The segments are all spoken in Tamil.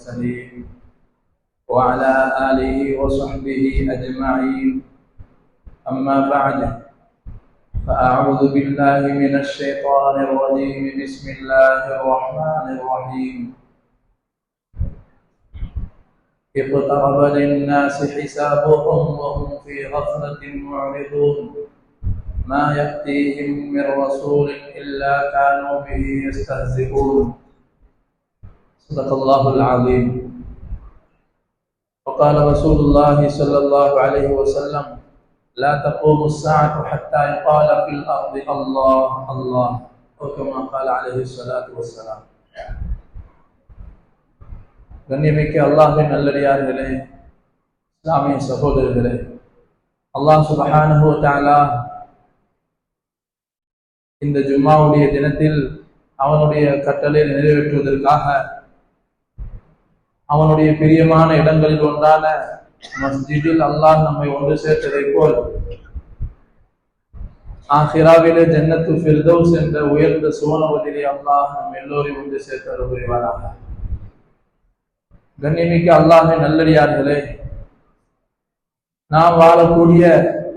المرسلين. وعلى آله وصحبه أجمعين. أما بعد فأعوذ بالله من الشيطان الرجيم. بسم الله الرحمن الرحيم. اقترب للناس حسابهم وهم في غفلة معرضون. ما يأتيهم من رسول إلا كانوا به يستهزئون. صدق الله العظيم وقال رسول الله صلى الله عليه وسلم لا تقوم الساعة حتى يقال في الأرض الله الله وكما قال عليه الصلاة والسلام கண்ணியமிக்க அல்லாஹின் நல்லடியார்களே இஸ்லாமிய சகோதரர்களே அல்லாஹ் சுபஹானஹு தஆலா இந்த ஜும்மாவுடைய தினத்தில் அவனுடைய கட்டளை நிறைவேற்றுவதற்காக அவனுடைய பிரியமான இடங்களில் ஒன்றான மஸ்ஜிதில் அல்லாஹ் நம்மை ஒன்று சேர்த்ததை போல் ஆஹிராவிலே ஜன்னத்து ஃபிர்தௌஸ் என்ற உயர்ந்த சுவனவதிலே அல்லாஹ் நம் எல்லோரையும் ஒன்று சேர்த்து புரிவாராக கண்ணியமிக்க அல்லாஹே நல்லடியார்களே நாம் வாழக்கூடிய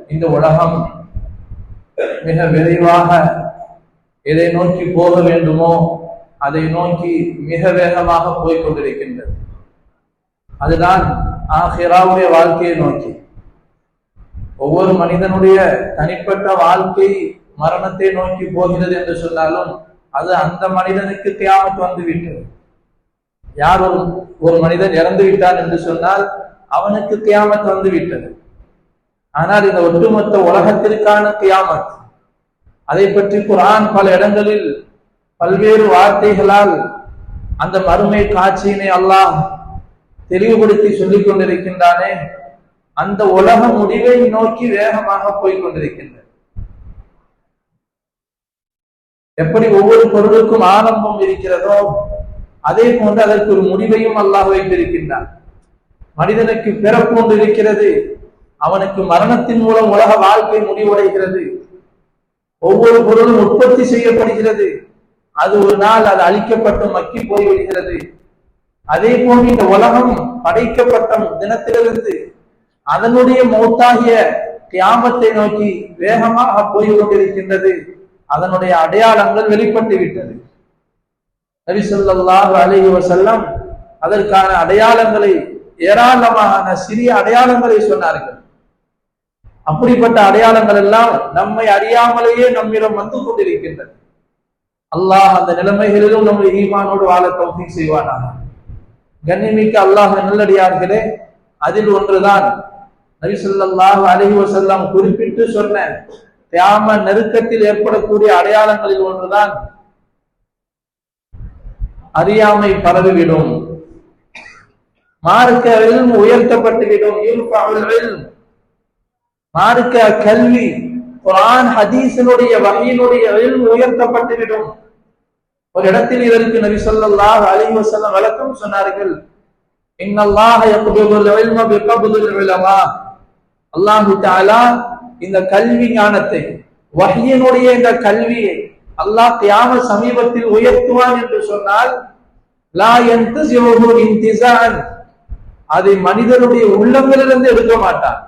இந்த உலகம் மிக விரைவாக எதை நோக்கி போக வேண்டுமோ அதை நோக்கி மிக வேகமாக போய்கொண்டிருக்கின்றது அதுதான் ஆஹிராவுடைய வாழ்க்கையை நோக்கி. ஒவ்வொரு மனிதனுடைய தனிப்பட்ட வாழ்க்கை மரணத்தை நோக்கி போகிறது என்று சொன்னாலும் அது அந்த மனிதனுக்கு தியாமத்து வந்து விட்டது யார் ஒரு ஒரு மனிதன் இறந்து விட்டான் என்று சொன்னால் அவனுக்கு கியாமத் வந்து விட்டது ஆனால் இந்த ஒட்டுமொத்த உலகத்திற்கான தியாமத் அதை பற்றி குரான் பல இடங்களில் பல்வேறு வார்த்தைகளால் அந்த மறுமை காட்சியினை அல்லாஹ் தெளிவுபடுத்தி சொல்லிக் கொண்டிருக்கின்றானே அந்த உலக முடிவை நோக்கி வேகமாக போய் கொண்டிருக்கின்றது. எப்படி ஒவ்வொரு பொருளுக்கும் ஆரம்பம் இருக்கிறதோ அதே போன்று அதற்கு ஒரு முடிவையும் அல்லாஹ் வைத்திருக்கின்றான். மனிதனுக்கு பிறப்பு ஒன்று இருக்கிறது அவனுக்கு மரணத்தின் மூலம் உலக வாழ்க்கை முடிவடைகிறது. ஒவ்வொரு பொருளும் உற்பத்தி செய்யப்படுகிறது. அது ஒரு நாள் அது அழிக்கப்பட்டு மக்கி போய்விடுகிறது. அதே போன்று இந்த உலகம் படைக்கப்பட்ட தினத்திலிருந்து அதனுடைய மௌத்தாகிய கியாமத்தை நோக்கி வேகமாக போய் கொண்டிருக்கின்றது அதனுடைய அடையாளங்கள் வெளிப்பட்டு விட்டது. நபி சொல்லாஹு அலஹி வசல்லம் அதற்கான அடையாளங்களை ஏராளமான சிறிய அடையாளங்களை சொன்னார்கள். அப்படிப்பட்ட அடையாளங்கள் எல்லாம் நம்மை அறியாமலேயே நம்மிடம் வந்து கொண்டிருக்கின்றன. அல்லாஹ் அந்த நிலைமைகளிலும் நம்முடைய ஈமானோடு வாழ தௌஃபி செய்வானாக. கண்ணிமிக்க அல்லாஹ் நல்லடியார்களே அதில் ஒன்றுதான். நபி சொல்லாஹு அலஹி வசல்லாம் குறிப்பிட்டு சொன்ன தியாம நெருக்கத்தில் ஏற்படக்கூடிய அடையாளங்களில் ஒன்றுதான். அறியாமை பரவிவிடும். மார்க்க உயர்த்தப்பட்டுவிடும். மார்க்க கல்வி குரான் ஹதீசனுடைய வகையினுடைய உயர்த்தப்பட்டுவிடும். ஒரு இடத்தில் இதற்கு நபி சொல்லாஹ் அலி வசல்லம் வழக்கம் சொன்னார்கள். அல்லாஹு தாலா இந்த கல்வி ஞானத்தை வகையினுடைய இந்த கல்வியை அல்லாஹ் தியாக சமீபத்தில் உயர்த்துவான் என்று சொன்னால் லா இன்திசான் அதை மனிதனுடைய உள்ளங்களிலிருந்து எடுக்க மாட்டான்.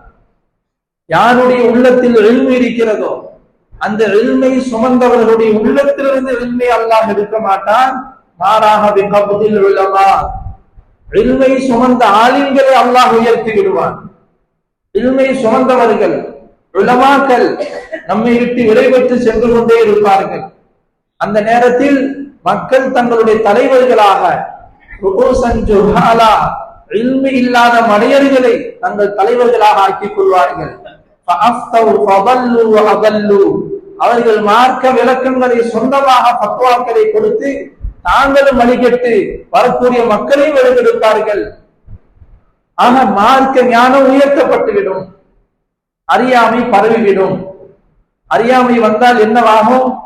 யாருடைய உள்ளத்தில் எழுமை இருக்கிறதோ அந்த எழுமை சுமந்தவர்களுடைய உள்ளத்திலிருந்து எழுமை அல்லாஹ் எடுக்க மாட்டான். மாறாக விகபுதில் உள்ளமா எழுமை சுமந்த ஆளுங்களை அல்லாஹ் உயர்த்தி விடுவான். எழுமை சுமந்தவர்கள் உலமாக்கள் நம்மை விட்டு விடைபெற்று சென்று கொண்டே இருப்பார்கள். அந்த நேரத்தில் மக்கள் தங்களுடைய தலைவர்களாக இல்லாத மடையர்களை தங்கள் தலைவர்களாக ஆக்கிக் கொள்வார்கள். அவர்கள் மார்க்க விளக்கங்களை சொந்தமாக பக்குவாக்களை கொடுத்து தாங்களும் வழிகட்டு வரக்கூடிய மக்களையும் வழிகெடுப்பார்கள் ஆக மார்க்க ஞானம் உயர்த்தப்பட்டுவிடும். அறியாமை பரவிவிடும். அறியாமை வந்தால் என்னவாகும்?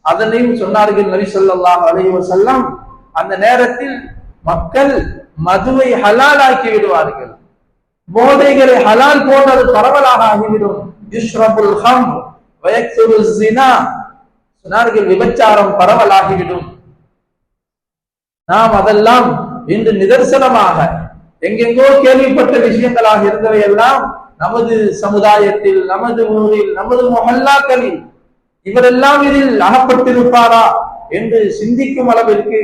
அதனையும் சொன்னார்கள் நபி சொல்லாஹ் அலைவசல்லாம் அந்த நேரத்தில் மக்கள் மதுவை ஹலால் ஆக்கி விடுவார்கள். போதைகளை ஹலால் போன்றது பரவலாக ஆகிவிடும். இஸ்ரபுல் ஹம் சொன்னார்கள் விபச்சாரம் பரவலாகிவிடும். நாம் அதெல்லாம் இன்று நிதர்சனமாக எங்கெங்கோ கேள்விப்பட்ட விஷயங்களாக இருந்தவை எல்லாம் நமது சமுதாயத்தில் நமது ஊரில் நமது மொஹல்லாக்களில் இவரெல்லாம் இதில் அகப்பட்டிருப்பாரா என்று சிந்திக்கும் அளவிற்கு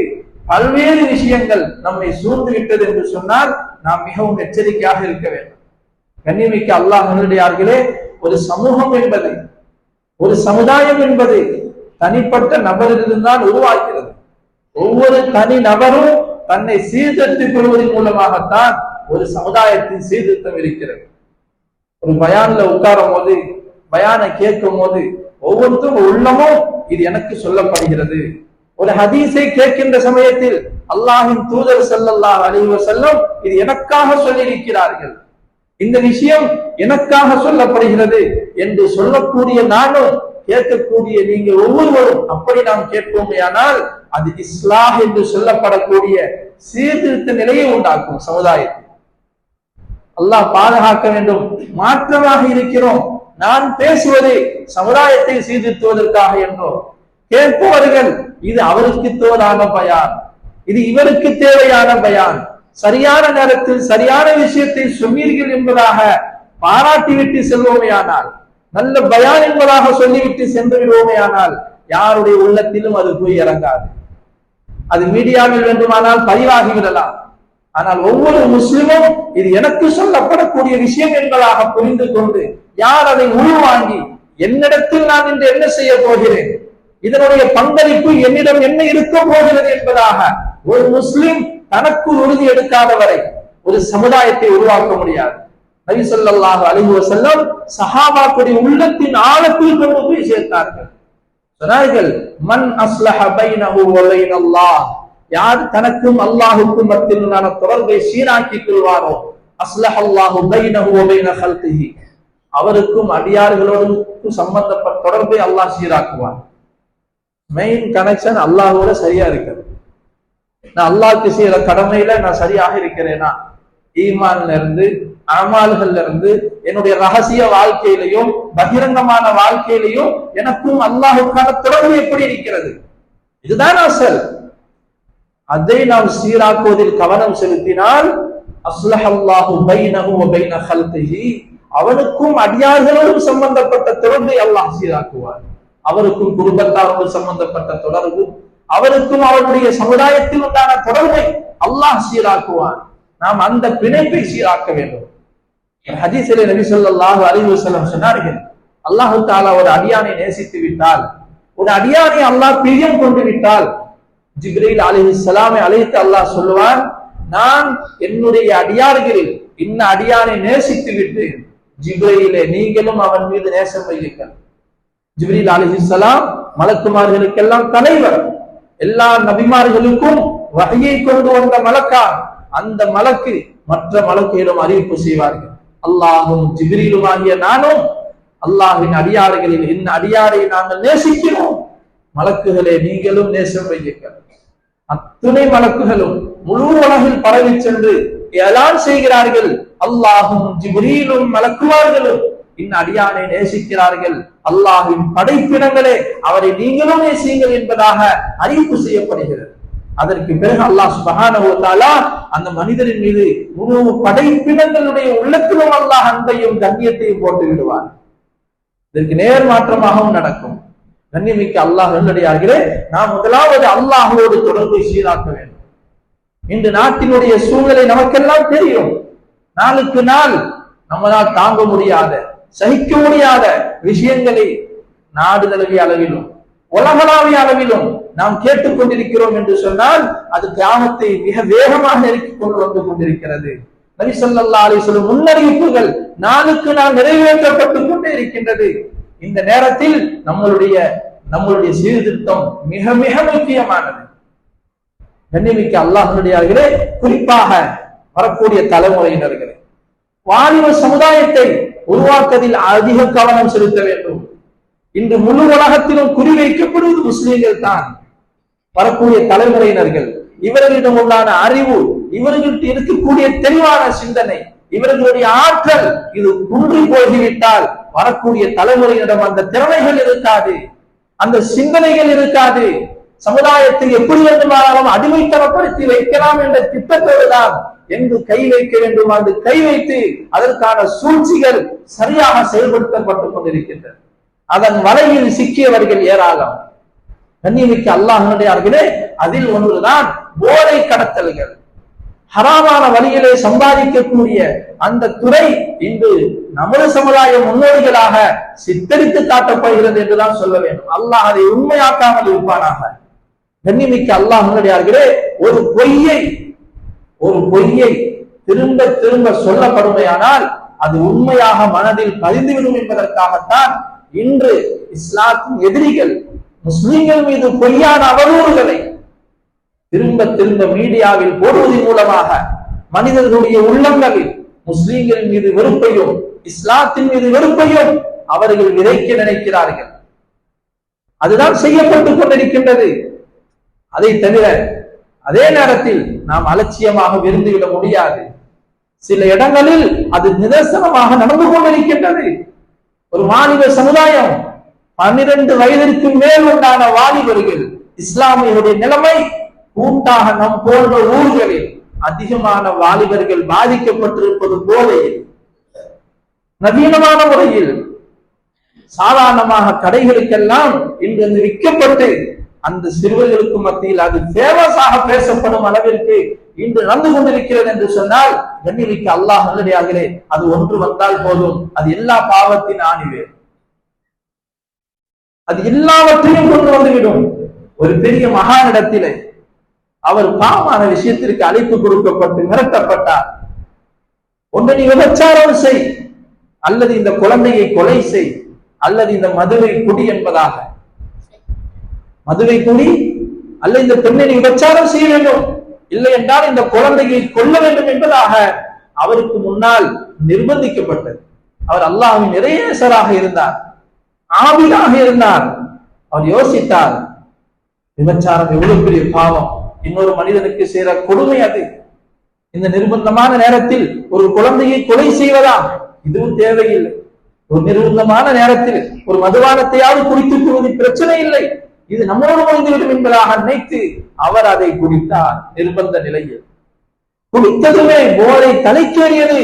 பல்வேறு விஷயங்கள் நம்மை சூழ்ந்து விட்டது என்று சொன்னால் நாம் மிகவும் எச்சரிக்கையாக இருக்க வேண்டும். கண்ணியமிக்க அல்லாஹ் நல்லடியார்களே ஒரு சமூகம் என்பது ஒரு சமுதாயம் என்பது தனிப்பட்ட நபரிலிருந்தான் உருவாகிறது. ஒவ்வொரு தனி நபரும் தன்னை சீர்திருத்திக் கொள்வதன் மூலமாகத்தான் ஒரு சமுதாயத்தின் சீர்திருத்தம் இருக்கிறது. ஒரு பயான்ல உட்காரும் போது பயானை கேட்கும் போது ஒவ்வொருத்தரும் உள்ளமும் இது எனக்கு சொல்லப்படுகிறது. ஒரு ஹதீஸை கேட்கின்ற சமயத்தில் அல்லாஹின் தூதர் செல்லல்லாஹ் அலைஹி செல்லும் இது எனக்காக சொல்லியிருக்கிறார்கள். இந்த விஷயம் எனக்காக சொல்லப்படுகிறது என்று சொல்லக்கூடிய நானும் கேட்கக்கூடிய நீங்க ஒவ்வொருவரும் அப்படி நாம் கேட்போமே ஆனால் அது இஸ்லாம் என்று சொல்லப்படக்கூடிய சீர்திருத்த நிலையை உண்டாக்கும் சமுதாயத்தில். அல்லாஹ் பாதுகாக்க வேண்டும். மாற்றமாக இருக்கிறோம். நான் பேசுவது சமுதாயத்தை சீர்திருத்துவதற்காக என்றோ கேட்பவர்கள் இது அவருக்கு தோதான பயான். இது இவருக்கு தேவையான பயான். சரியான நேரத்தில் சரியான விஷயத்தை சொன்னீர்கள் என்பதாக பாராட்டிவிட்டு செல்வோமையானால் நல்ல பயான் என்பதாக சொல்லிவிட்டு சென்று விடுவோமையானால் யாருடைய உள்ளத்திலும் அது போய் இறங்காது. அது மீடியாவில் வேண்டுமானால் பதிவாகி விடலாம். ஆனால் ஒவ்வொரு முஸ்லிமும் இது எனக்கு சொல்லப்படக்கூடிய விஷயம் என்பதாக புரிந்து கொண்டு யார் அதை உள்வாங்கி என்னிடத்தில் நான் இன்று என்ன செய்ய போகிறேன்? இதனுடைய பங்களிப்பு என்னிடம் என்ன இருக்க போகிறது என்பதாக ஒரு முஸ்லிம் தனக்கு உறுதி எடுக்காத வரை ஒரு சமுதாயத்தை உருவாக்க முடியாது. நபி சொல்லாஹ் அலைஹி செல்லம் சஹாபாக்குடைய உள்ளத்தின் ஆழத்தில் கொண்டு போய் சேர்த்தார்கள். சொன்னார்கள் மன் அஸ்லஹ பைனஹு வ அல்லாஹ் யார் தனக்கும் அல்லாஹுக்கும் மத்தியிலான தொடர்பை சீராக்கிக் கொள்வாரோ அஸ்லஹ அல்லாஹு பைனஹு வ பைன ஹல்கிஹி அவருக்கும் அடியார்களோடு சம்பந்தப்பட்ட தொடர்பை அல்லாஹ் சீராக்குவார் மெயின் கனெக்ஷன் அல்லாஹோட சரியா இருக்கிறது. நான் அல்லாஹ்க்கு செய்யற கடமையில நான் சரியாக இருக்கிறேனா? ஈமான்ல இருந்து அமால்கள்ல இருந்து என்னுடைய ரகசிய வாழ்க்கையிலையும் பகிரங்கமான வாழ்க்கையிலையும் எனக்கும் அல்லாஹுக்கான தொடர்பு எப்படி இருக்கிறது? இதுதான் அசல். அதை நாம் சீராக்குவதில் கவனம் செலுத்தினால் அஸ்லஹல்லாஹு பைனஹு பைன ஹல்கிஹி அவனுக்கும் அடியார்களோடும் சம்பந்தப்பட்ட தொடர்பை அல்லாஹ் சீராக்குவார் அவருக்கும் குடும்பத்தாரோடு சம்பந்தப்பட்ட தொடர்பு அவருக்கும் அவருடைய சமுதாயத்தில் உண்டான தொடர்பை அல்லாஹ் சீராக்குவான். நாம் அந்த பிணைப்பை சீராக்க வேண்டும். ஹதீஸிலே நபி சொல்லாஹு அலைஹி செல்லம் சொன்னார்கள் அல்லாஹ் தாலா ஒரு அடியானை நேசித்து விட்டால் ஒரு அடியானை அல்லாஹ் பிரியம் கொண்டு விட்டால் ஜிப்ரீல் சலாமை அழைத்து அல்லாஹ் சொல்லுவான் நான் என்னுடைய அடியார்களில் இன்ன அடியானை நேசித்து விட்டு ஜிப்ரையிலே நீங்களும் அவன் மீது நேசம் வையுங்கள். ஜிப்ரீல் அலிஹிஸ்லாம் மலக்குமார்களுக்கெல்லாம் தலைவர். எல்லா நபிமார்களுக்கும் வகையை கொண்டு வந்த மலக்கா. அந்த மலக்கு மற்ற மலக்குகளும் அறிவிப்பு செய்வார்கள். அல்லாஹும் ஜிப்ரீலும் ஆகிய நானும் அல்லாஹின் அடியாறுகளில் இந்த அடியாரை நாங்கள் நேசிக்கிறோம். மலக்குகளே நீங்களும் நேசம் வையுங்கள். அத்துணை மலக்குகளும் முழு உலகில் பரவி சென்று எலான் செய்கிறார்கள். அல்லாஹும் ஜிபிரியிலும் மலக்குவார்களும் இன் அடியானை நேசிக்கிறார்கள். அல்லாஹின் படைப்பினங்களே அவரை நீங்களும் நேசியுங்கள் என்பதாக அறிவிப்பு செய்யப்படுகிறது. அதற்கு பிறகு அல்லாஹ் சுபகானா அந்த மனிதரின் மீது முழு படைப்பினங்களுடைய உள்ளத்திலும் அல்லாஹ் அன்பையும் கண்ணியத்தையும் போட்டு விடுவார் இதற்கு நேர் மாற்றமாகவும் நடக்கும். கண்ணியமிக்க அல்லாஹ் நல்லடியார்களே நாம் முதலாவது அல்லாஹோடு தொடர்பை சீராக்க வேண்டும். இன்று நாட்டினுடைய சூழ்நிலை நமக்கெல்லாம் தெரியும். நாளுக்கு நாள் நம்மளால் தாங்க முடியாத சகிக்க முடியாத விஷயங்களை நாடு தழுவிய அளவிலும் உலகளாவிய அளவிலும் நாம் கேட்டுக்கொண்டிருக்கிறோம் என்று சொன்னால் அது கிராமத்தை மிக வேகமாக நெருக்கிக் கொண்டு வந்து கொண்டிருக்கிறது. நபி ஸல்லல்லாஹு முன்னறிவிப்புகள் நாளுக்கு நாள் நிறைவேற்றப்பட்டுக் கொண்டே இருக்கின்றது. இந்த நேரத்தில் நம்மளுடைய நம்மளுடைய சீர்திருத்தம் மிக மிக முக்கியமானது. கண்ணிமிக்க அல்லாஹனுடையார்களே குறிப்பாக வரக்கூடிய தலைமுறையினர்களே வாலிப சமுதாயத்தை உருவாக்குவதில் அதிக கவனம் செலுத்த வேண்டும். இன்று முழு உலகத்திலும் குறிவைக்கப்படுவது முஸ்லீம்கள் தான். வரக்கூடிய தலைமுறையினர்கள் இவர்களிடம் உள்ளான அறிவு இவர்களுக்கு இருக்கக்கூடிய தெளிவான சிந்தனை இவர்களுடைய ஆற்றல் இது குன்றி போய்விட்டால் வரக்கூடிய தலைமுறையிடம் அந்த திறமைகள் இருக்காது. அந்த சிந்தனைகள் இருக்காது. சமுதாயத்தில் எப்படி வேண்டுமானாலும் அடிமைத்தனப்படுத்தி வைக்கலாம் என்ற திட்டத்தோடு தான் எங்கு கை வைக்க வேண்டும் என்று கை வைத்து அதற்கான சூழ்ச்சிகள் சரியாக செயல்படுத்தப்பட்டுக் கொண்டிருக்கின்றன. அதன் வலையில் சிக்கியவர்கள் ஏராளம். கண்ணியமிக்க அல்லாஹனுடையார்களே அதில் ஒன்றுதான் போதை கடத்தல்கள். ஹராமான வழியிலே சம்பாதிக்கக்கூடிய அந்த துறை இன்று நமது சமுதாய முன்னோடிகளாக சித்தரித்து காட்டப்படுகிறது என்றுதான் சொல்ல வேண்டும். அல்லாஹ் அதை உண்மையாக்காமல் இருப்பானாக. கண்ணிமிக்க அல்லாஹ் முன்னாடியார்களே ஒரு பொய்யை ஒரு பொய்யை திரும்ப திரும்ப சொல்லப்படுமையானால் அது உண்மையாக மனதில் பதிந்துவிடும் என்பதற்காகத்தான் இன்று இஸ்லாத்தின் எதிரிகள் முஸ்லிம்கள் மீது பொய்யான அவதூறுகளை திரும்ப திரும்ப மீடியாவில் போடுவதன் மூலமாக மனிதர்களுடைய உள்ளங்களில் முஸ்லிம்கள் மீது வெறுப்பையும் இஸ்லாத்தின் மீது வெறுப்பையும் அவர்கள் விதைக்க நினைக்கிறார்கள். அதுதான் செய்யப்பட்டுக் கொண்டிருக்கின்றது. அதை தவிர அதே நேரத்தில் நாம் அலட்சியமாக விருந்துவிட முடியாது. சில இடங்களில் அது நிதர்சனமாக நடந்து கொண்டிருக்கின்றது. ஒரு வாலிப சமுதாயம் பன்னிரண்டு வயதிற்கு மேல் உண்டான வாலிபர்கள் இஸ்லாமியருடைய நிலைமை கூட்டாக நம் போன்ற ஊர்களில் அதிகமான வாலிபர்கள் பாதிக்கப்பட்டிருப்பது போல நவீனமான முறையில் சாதாரணமாக கடைகளுக்கெல்லாம் இன்று விற்கப்பட்டு அந்த சிறுவர்களுக்கு மத்தியில் அது ஃபேமஸாக பேசப்படும் அளவிற்கு இன்று நடந்து கொண்டிருக்கிறது என்று சொன்னால் கண்ணிலைக்கு அல்லாஹ் நல்லடியாகிறே. அது ஒன்று வந்தால் போதும். அது எல்லா பாவத்தின் ஆணிவே. அது எல்லாவற்றையும் கொண்டு வந்துவிடும். ஒரு பெரிய மகானிடத்திலே அவர் பாவமான விஷயத்திற்கு அழைப்பு கொடுக்கப்பட்டு மிரட்டப்பட்டார். ஒன்று நீ விபச்சாரம் செய். அல்லது இந்த குழந்தையை கொலை செய். அல்லது இந்த மதுரை குடி என்பதாக. மதுவை குடி அல்ல இந்த பெண்ணை விபச்சாரம் செய்ய வேண்டும். இல்லை என்றால் இந்த குழந்தையை கொல்ல வேண்டும் என்பதாக அவருக்கு முன்னால் நிர்பந்திக்கப்பட்டது. அவர் அல்லாஹின் நிறையசராக இருந்தார். ஆவிலாக இருந்தார். அவர் யோசித்தார் விபச்சாரம் எவ்வளவு பெரிய பாவம். இன்னொரு மனிதனுக்கு சேர கொடுமை அது. இந்த நிர்பந்தமான நேரத்தில் ஒரு குழந்தையை கொலை செய்வதா? இதுவும் தேவையில்லை. ஒரு நிர்பந்தமான நேரத்தில் ஒரு மதுபானத்தையாவது குடித்துக் கொள்வது பிரச்சனை இல்லை. இது நம்மோடு முடிந்துவிடும் என்பதாக நினைத்து அவர் அதை குடித்தார். நிர்பந்த நிலையில். குடித்ததுமே போரை தலைக்கேறியது.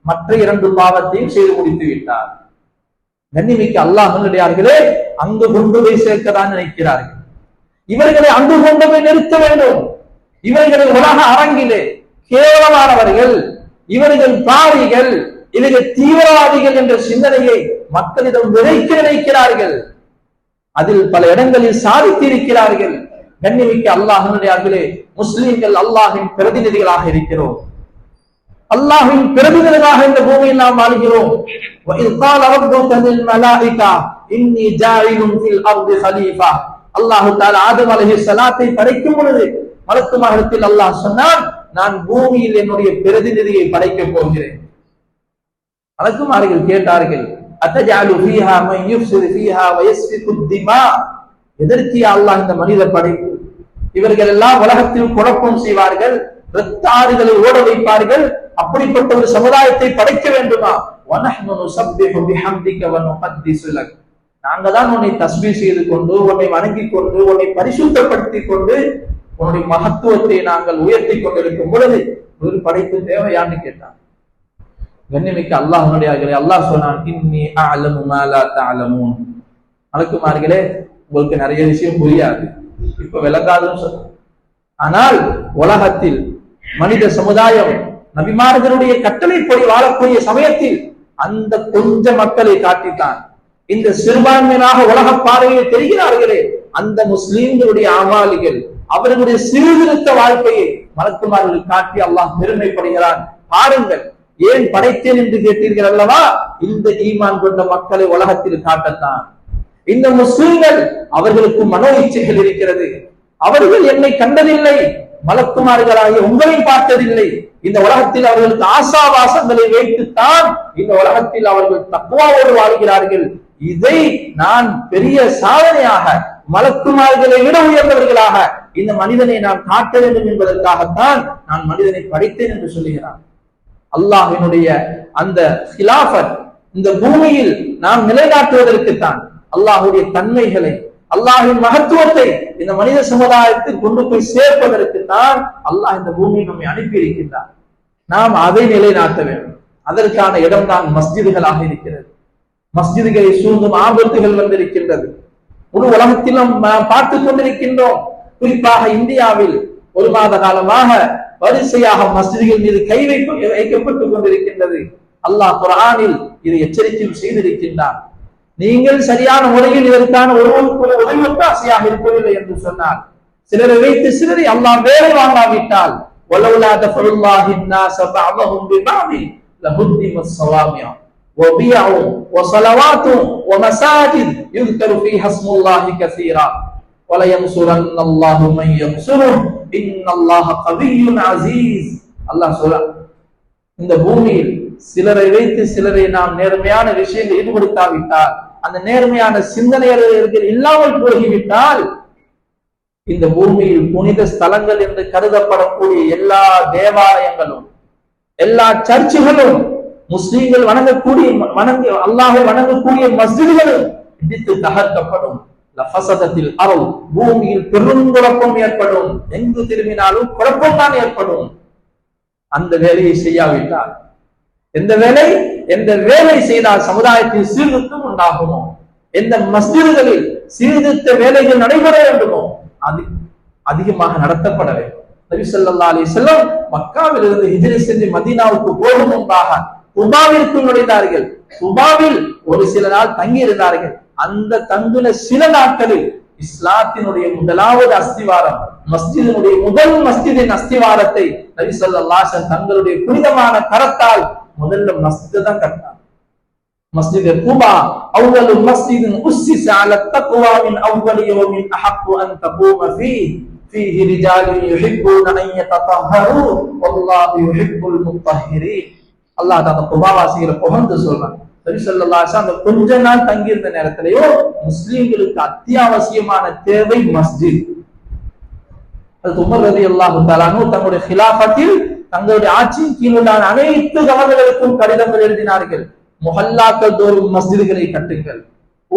மற்ற இரண்டு பாவத்தையும் செய்து முடித்து விட்டார். கண்ணிமிக்க அல்லாஹ் நல்லடியார்களே அங்கு கொண்டு போய் சேர்க்கதான் நினைக்கிறார்கள். இவர்களை அங்கு கொண்டு போய் நிறுத்த வேண்டும். இவர்களை உலக அரங்கிலே கேவலமானவர்கள் இவர்கள் பாரிகள் இவர்கள் தீவிரவாதிகள் என்ற சிந்தனையை மக்களிடம் விதைக்க நினைக்கிறார்கள். அதில் பல இடங்களில் சாதித்திருக்கிறார்கள். கண்ணிமிக்க அல்லாஹனுடைய அதிலே முஸ்லீம்கள் அல்லாஹின் பிரதிநிதிகளாக இருக்கிறோம். அல்லாஹின் பிரதிநிதிகளாக இந்த பூமியில் நாம் வாழ்கிறோம். அல்லாஹு தால அலஹி சலாத்தை படைக்கும் பொழுது மலக்குமாரத்தில் அல்லாஹ் சொன்னான் நான் பூமியில் என்னுடைய பிரதிநிதியை படைக்க போகிறேன். மலக்குமார்கள் கேட்டார்கள். அத்தஜாலு ஃபீஹா மன் யுஃப்சிரு ஃபீஹா வ திமா. எதற்கு அல்லாஹ் இந்த மனித படைப்பு இவர்கள் எல்லாம் உலகத்தில் குழப்பம் செய்வார்கள் ரத்தாறுகளை ஓட வைப்பார்கள். அப்படிப்பட்ட ஒரு சமுதாயத்தை படைக்க வேண்டுமா? வனஹ்னு நுஸப்பிஹு பிஹம்திக வ நுகத்திஸு நாங்க தான் உன்னை தஸ்பீ செய்து கொண்டு உன்னை வணங்கிக் கொண்டு உன்னை பரிசுத்தப்படுத்தி கொண்டு உன்னுடைய மகத்துவத்தை நாங்கள் உயர்த்தி கொண்டிருக்கும் பொழுது ஒரு படைப்பு தேவையான்னு கேட்டான். கண்ணிமிக்க அல்லாஹனுடைய அல்லாஹ் சொன்னான் இன்னி அலமு மாலா தஅலமூன். மலக்குமார்களே உங்களுக்கு நிறைய விஷயம் புரியாது. இப்ப விளங்காதுன்னு சொல்ல ஆனால் உலகத்தில் மனித சமுதாயம் நபிமார்களுடைய கட்டளைப்படி வாழக்கூடிய சமயத்தில் அந்த கொஞ்ச மக்களை காட்டித்தான். இந்த சிறுபான்மையினாக உலக பார்வையில் தெரிகிறார்களே அந்த முஸ்லீம்களுடைய ஆமாலிகள் அவர்களுடைய சீர்திருத்த வாழ்க்கையை மலக்குமார்கள் காட்டி அல்லாஹ் பெருமைப்படுகிறான். பாருங்கள் ஏன் படைத்தேன் என்று கேட்டீர்கள் அல்லவா? இந்த ஈமான் கொண்ட மக்களை உலகத்தில் காட்டத்தான். இந்த முஸ்லிம்கள் அவர்களுக்கு மனோ இச்சைகள் இருக்கிறது. அவர்கள் என்னை கண்டதில்லை. மலக்குமார்களாகிய உங்களை பார்த்ததில்லை. இந்த உலகத்தில் அவர்களுக்கு ஆசாவாசங்களை வைத்துத்தான் இந்த உலகத்தில் அவர்கள் தக்குவாவோடு வாழ்கிறார்கள். இதை நான் பெரிய சாதனையாக மலக்குமார்களை விட உயர்ந்தவர்களாக இந்த மனிதனை நான் காட்ட வேண்டும் என்பதற்காகத்தான் நான் மனிதனை படைத்தேன் என்று சொல்லுகிறான். அல்லாஹினுடைய அந்த ஹிலாஃபத் இந்த பூமியில் நாம் நிலைநாட்டுவதற்குத்தான் அல்லாஹுடைய தன்மைகளை அல்லாஹின் மகத்துவத்தை இந்த மனித சமுதாயத்தில் கொண்டு போய் சேர்ப்பதற்கு தான் அல்லாஹ் இந்த பூமியை நம்மை அனுப்பி இருக்கின்றார் நாம் அதை நிலைநாட்ட வேண்டும். அதற்கான இடம்தான் மஸ்ஜிதுகளாக இருக்கிறது. மஸ்ஜிதுகளை சூழ்ந்தும் ஆபத்துகள் வந்திருக்கின்றது. முழு உலகத்திலும் நாம் பார்த்துக் கொண்டிருக்கின்றோம். குறிப்பாக இந்தியாவில் ஒரு மாத காலமாக வரிசையாக மஸ்ஜிதுகள் மீது கை வைப்பு வைக்கப்பட்டுக் கொண்டிருக்கின்றது அல்லாஹ் குரானில் இதை எச்சரிக்கையும் செய்திருக்கின்றான் நீங்கள் சரியான முறையில் இதற்கான ஒருவருக்கு உதவி ஒட்டாசையாக இருக்கவில்லை என்று சொன்னார் சிலரை வைத்து சிலரை அல்லாஹ் வேலை வாங்காவிட்டால் ولولا دفع الله الناس بعضهم ببعض لهدم الصوامع وبيع وصلوات ومساجد يذكر فيها اسم الله كثيرا இந்த பூமியில் சிலரை வைத்து சிலரை நாம் நேர்மையான விஷயத்தில் ஈடுபடுத்தாவிட்டால் அந்த நேர்மையான சிந்தனையாளர்கள் இல்லாமல் போகிவிட்டால் இந்த பூமியில் புனித ஸ்தலங்கள் என்று கருதப்படக்கூடிய எல்லா தேவாலயங்களும் எல்லா சர்ச்சுகளும் முஸ்லீம்கள் வணங்கக்கூடிய வணங்க அல்லாஹை வணங்கக்கூடிய மஸ்ஜிதுகளும் இடித்து தகர்க்கப்படும். லஃபசதத்தில் அருள் பூமியில் பெருங்குழப்பம் ஏற்படும். எங்கு திரும்பினாலும் குழப்பம் தான் ஏற்படும். அந்த வேலையை செய்யாவிட்டால் எந்த வேலை எந்த வேலை செய்தால் சமுதாயத்தில் சீர்திருத்தம் உண்டாகுமோ? எந்த மஸ்ஜிதுகளில் சீர்திருத்த வேலைகள் நடைபெற வேண்டுமோ? அது அதிகமாக நடத்தப்பட வேண்டும். நபி ஸல்லல்லாஹு அலைஹி வஸல்லம் மக்காவில் இருந்து ஹிஜ்ரி சென்று மதீனாவுக்கு போகும் முன்பாக உபாவிற்கு நுழைந்தார்கள். உபாவில் ஒரு சில நாள் தங்கி இருந்தார்கள் அந்த தங்குன சில நாட்களில் இஸ்லாத்தினுடைய முதலாவது அஸ்திவாரம் மஸ்ஜிதினுடைய முதல் மஸ்ஜிதின் அஸ்திவாரத்தை நபி ஸல்லல்லாஹு அலைஹி வஸல்லம் தங்களுடைய புனிதமான கரத்தால் முதல்ல மஸ்ஜிதை தான் கட்டினார் مسجد قبى أول مسجد أسس على التقوى من أول يوم أحق أن تقوم فيه فيه رجال يحبون أن يتطهروا والله يحب المطهرين அல்லாஹ் அந்த குபாவாசிகளை புகழ்ந்து சொல்றான் சரி அந்த கொஞ்ச நாள் தங்கியிருந்த நேரத்திலேயோ முஸ்லீம்களுக்கு அத்தியாவசியமான தேவை மஸ்ஜித். அது உமர் ரதி அல்லாஹு தங்களுடைய ஹிலாபத்தில் தங்களுடைய ஆட்சியின் கீழ் அனைத்து கவர்னர்களுக்கும் கடிதங்கள் எழுதினார்கள். முஹல்லாக்கள் தோறும் மஸ்ஜிதுகளை கட்டுங்கள்.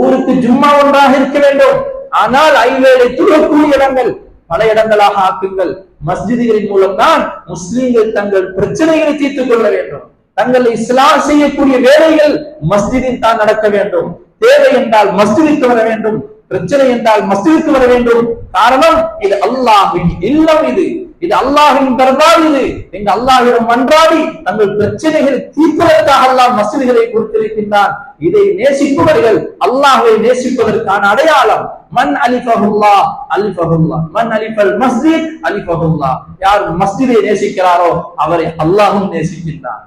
ஊருக்கு ஜும்மா ஒன்றாக இருக்க வேண்டும். ஆனால் ஐவேளை துறக்கூடிய இடங்கள் பல இடங்களாக ஆக்குங்கள். மஸ்ஜிதுகளின் மூலம் தான் முஸ்லீம்கள் தங்கள் பிரச்சனைகளை தீர்த்துக் கொள்ள வேண்டும். தங்கள் இஸ்லாம் செய்யக்கூடிய வேலைகள் மஸ்ஜிதில் தான் நடக்க வேண்டும். தேவை என்றால் மஸ்ஜிதுக்கு வர வேண்டும். பிரச்சனை என்றால் மஸ்ஜிதுக்கு வர வேண்டும். காரணம் இது அல்லாஹின் இல்லம் இது. இது அல்லாஹின் தர்பார் இது. எங்க அல்லாஹிடம் மன்றாடி தங்கள் பிரச்சனைகளை தீர்ப்பதற்காக அல்லாஹ் மஸ்ஜிதுகளை கொடுத்திருக்கின்றான். இதை நேசிப்பவர்கள் அல்லாஹை நேசிப்பதற்கான அடையாளம் மன் அலிஃபஹுல்லா அலிஃபஹுல்லா. மன் அலிஃபல் மஸ்ஜித் அலிஃபஹுல்லா. யார் மஸ்ஜிதை நேசிக்கிறாரோ அவரை அல்லாஹும் நேசிக்கின்றான்.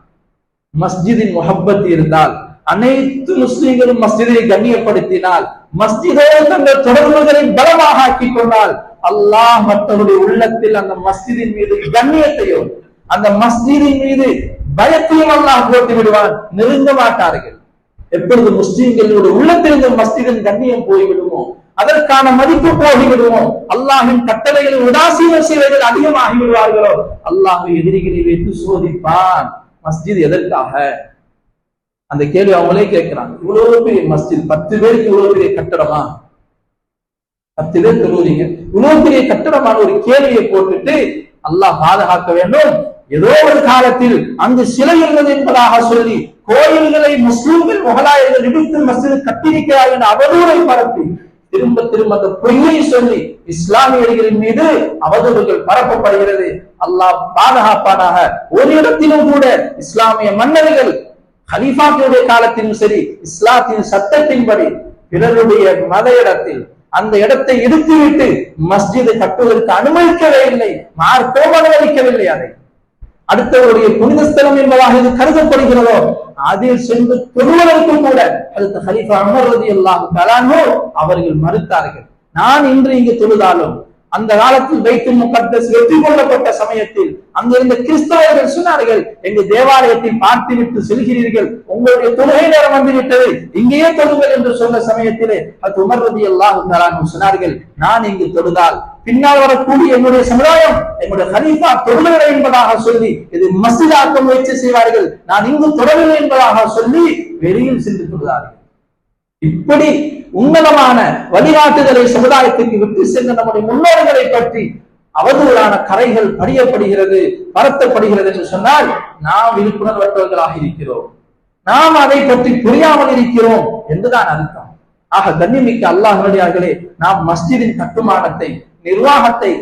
மஸ்ஜிதின் முகப்பத் இருந்தால் அனைத்து முஸ்லிம்களும் மஸ்ஜிதை கண்ணியப்படுத்தினால் மஸ்ஜிதோடு தங்கள் தொடர்புகளை பலமாக ஆக்கிக் கொண்டால் அல்லாஹ் மற்றவருடைய உள்ளத்தில் அந்த மஸ்ஜிதின் மீது கண்ணியத்தையும் அந்த மஸ்ஜிதின் மீது பயத்தையும் அல்லாஹ் போட்டு விடுவான். நெருங்க மாட்டார்கள். எப்பொழுது முஸ்லிம்களுடைய உள்ளத்தில் இந்த மஸ்ஜிதின் கண்ணியம் போய்விடுமோ அதற்கான மதிப்பு போகிவிடுவோம் அல்லாஹின் கட்டளைகளை உதாசீனம் செய்வதில் அதிகமாகி விடுவார்களோ அல்லாஹ் எதிரிகளை வைத்து சோதிப்பான். மஸ்ஜித் எதற்காக? அந்த கேள்வி அவங்களே கேட்கிறாங்க. இவ்வளவு பெரிய மஸ்ஜித் பத்து பேருக்கு இவ்வளவு பெரிய கட்டடமா? பத்து பேர் தொழுவீங்க இவ்வளவு பெரிய கட்டடமான ஒரு கேள்வியை போட்டுட்டு அல்லாஹ் பாதுகாக்க வேண்டும். ஏதோ ஒரு காலத்தில் அங்கு சிலை இருந்தது என்பதாக சொல்லி கோயில்களை முஸ்லிம்கள் முகலாயர்கள் இடித்து மஸ்ஜித் கட்டியிருக்கிறார்கள் என்ற அவதூறை பரப்பி திரும்ப திரும்ப அந்த பொய்யை சொல்லி இஸ்லாமியர்களின் மீது அவதூறுகள் பரப்பப்படுகிறது. அல்லாஹ் பாதுகாப்பானாக ஒரு இடத்திலும் கூட இஸ்லாமிய மன்னர்கள் ஹலீஃபாக்களுடைய காலத்திலும் சரி இஸ்லாத்தின் சட்டத்தின்படி பிறருடைய மத இடத்தில் அந்த இடத்தை இடித்துவிட்டு மஸ்ஜிதை கட்டுவதற்கு அனுமதிக்கவே இல்லை மார்க்கோம் அனுமதிக்கவில்லை அதை. அடுத்தவருடைய புனித ஸ்தலம் என்பதாக இது கருதப்படுகிறதோ அதில் சென்று தொழுவதற்கும் கூட அடுத்த ஹலிஃபா அமர்வது எல்லாம் அல்லாஹு அவர்கள் மறுத்தார்கள். நான் இன்று இங்கு தொழுதாலும் அந்த காலத்தில் வைத்து முகத்தஸ் வெற்றி கொள்ளப்பட்ட சமயத்தில் அங்கிருந்த கிறிஸ்தவர்கள் சொன்னார்கள் எங்க தேவாலயத்தை பார்த்துவிட்டு செல்கிறீர்கள். உங்களுடைய தொழுகை நேரம் வந்துவிட்டது. இங்கேயே தொழுங்கள் என்று சொன்ன சமயத்திலே அது உமர் ரதி சொன்னார்கள் நான் இங்கு தொழுதால் பின்னால் வரக்கூடிய என்னுடைய சமுதாயம் என்னுடைய ஹலீஃபா தொடரவில்லை என்பதாக சொல்லி இது மசிதாக்க முயற்சி செய்வார்கள். நான் இங்கு தொடவில்லை என்பதாக சொல்லி வெளியில் சென்று தொழுதார்கள். இப்படி உன்னதமான வழிகாட்டுதலை சமுதாயத்திற்கு விட்டு சென்ற நம்முடைய முன்னோர்களை பற்றி அவதூறான கரைகள் படியப்படுகிறது பரத்தப்படுகிறது என்று சொன்னால் நாம் விழிப்புணர்வற்றவர்களாக இருக்கிறோம். நாம் அதை பற்றி புரியாமல் இருக்கிறோம் என்றுதான் அர்த்தம். ஆக கண்ணிமிக்க அல்லாஹர்களே நாம் மஸ்ஜிதின் கட்டுமானத்தை நிர்வாகத்தை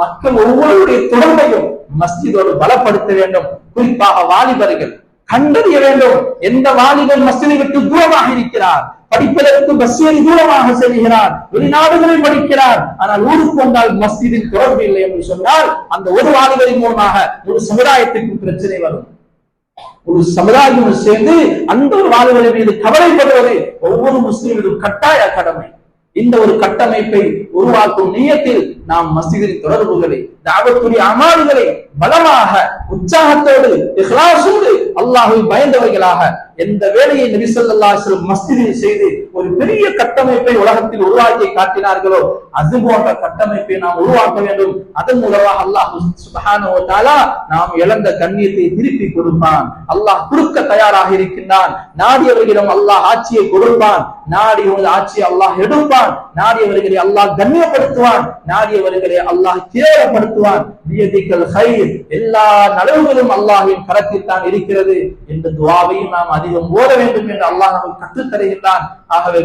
மக்கள் ஒவ்வொருடைய தொடர்பையும் மஸ்ஜிதோடு பலப்படுத்த வேண்டும். குறிப்பாக வாலிபர்கள் கண்டறிய வேண்டும். எந்த வாலிபர் மஸ்ஜிதை விட்டு தூரமாக இருக்கிறார் படிப்பதற்கு பஸ்ஸேறி தூரமாக செல்கிறார். வெளிநாடுகளில் படிக்கிறார். ஆனால் ஊருக்கு வந்தால் மஸ்ஜிதில் தொடர்பு இல்லை என்று சொன்னால் அந்த ஒரு வாலிபரின் மூலமாக ஒரு சமுதாயத்திற்கு பிரச்சனை வரும். ஒரு சமுதாயம் சேர்ந்து அந்த ஒரு வாலிபரை மீது கவலைப்படுவது ஒவ்வொரு முஸ்லிமிலும் கட்டாய கடமை. இந்த ஒரு கட்டமைப்பை உருவாக்கும் நீயத்தில் நாம் மசிதின் தொடர்புகளை தாவத்துடைய அமால்களை பலமாக உற்சாகத்தோடு இஹ்லாசோடு அல்லாஹை பயந்தவைகளாக எந்த வேலையை நபிசல்லா மஸ்திதில் செய்து ஒரு பெரிய கட்டமைப்பை உலகத்தில் உருவாக்கி காட்டினார்களோ அது போன்ற கட்டமைப்பை நாம் உருவாக்க வேண்டும். அதன் மூலமாக அல்லாஹ் சுப்ஹானஹு நாம் இழந்த கண்ணியத்தை திருப்பி கொடுப்பான். அல்லாஹ் கொடுக்க தயாராக இருக்கின்றான். நாடியவர்களிடம் அல்லாஹ் ஆட்சியை கொடுப்பான். நாடியவர்கள் ஆட்சியை அல்லாஹ் எடுப்பான். நாடியவர்களை அல்லாஹ் கண்ணியப்படுத்துவான். நாடியவர்களை அல்லாஹ் கேவலப்படுத்துவான் பியதிக்கல் ஹைர் எல்லா நலவுகளும் அல்லாஹின் கரத்தில் தான் இருக்கிறது என்ற துவாவையும் நாம் அதிகம் ஓட வேண்டும் என்று அல்லாஹ் நமக்கு கற்றுத் தருகின்றான். ஆகவே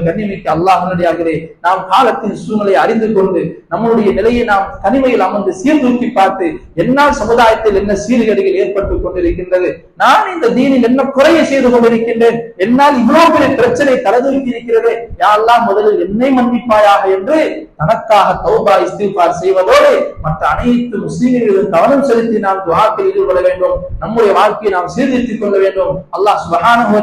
அல்லாஹ் அல்லாஹனுடையாகவே நாம் காலத்தின் சூழ்நிலை அறிந்து கொண்டு நம்மளுடைய நிலையை நாம் தனிமையில் அமர்ந்து சீர்தூக்கி பார்த்து என்னால் சமுதாயத்தில் என்ன சீர்கேடுகள் ஏற்பட்டுக் கொண்டிருக்கின்றது நான் இந்த தீனில் என்ன குறைய செய்து கொண்டிருக்கின்றேன் என்னால் இவ்வளவு பெரிய பிரச்சனை தலதூக்கி இருக்கிறது. யாரெல்லாம் முதலில் என்னை மன்னிப்பாயாக என்று தனக்காக தௌபா இஸ்திஃபார் செய்வதோடு மற்ற அனைத்து முஸ்லீம்களிலும் கவனம் செலுத்தி நாம் துவாக்கில் ஈடுபட வேண்டும். நம்முடைய வாழ்க்கையை நாம் சீர்திருத்திக் கொள்ள வேண்டும். அல்லாஹ் சுபஹானஹு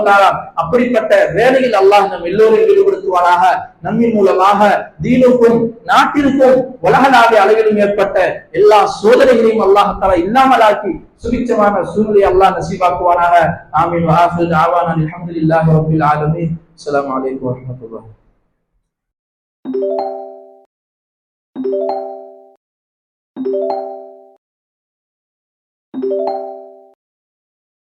அப்படிப்பட்ட வேலையில் அல்லாஹ் நம் எல்லோரையும் ஈடுபடுத்துவாராக நம்மின் மூலமாக தீனுக்கும் நாட்டிற்கும் உலகளாவிய அளவிலும் ஏற்பட்ட எல்லா சோதனைகளையும் அல்லாஹ் இல்லாமலாக்கி சுபிச்சமான சூழ்நிலை அல்லாஹ் நசீபாக்குவானாக. ஆமீன். வ ஆஃபிரு தஅவானா அல்ஹம்துலில்லாஹி ரப்பில் ஆலமீன். அஸ்ஸலாமு அலைக்கும் வரஹ்மத்துல்லாஹி Thank you.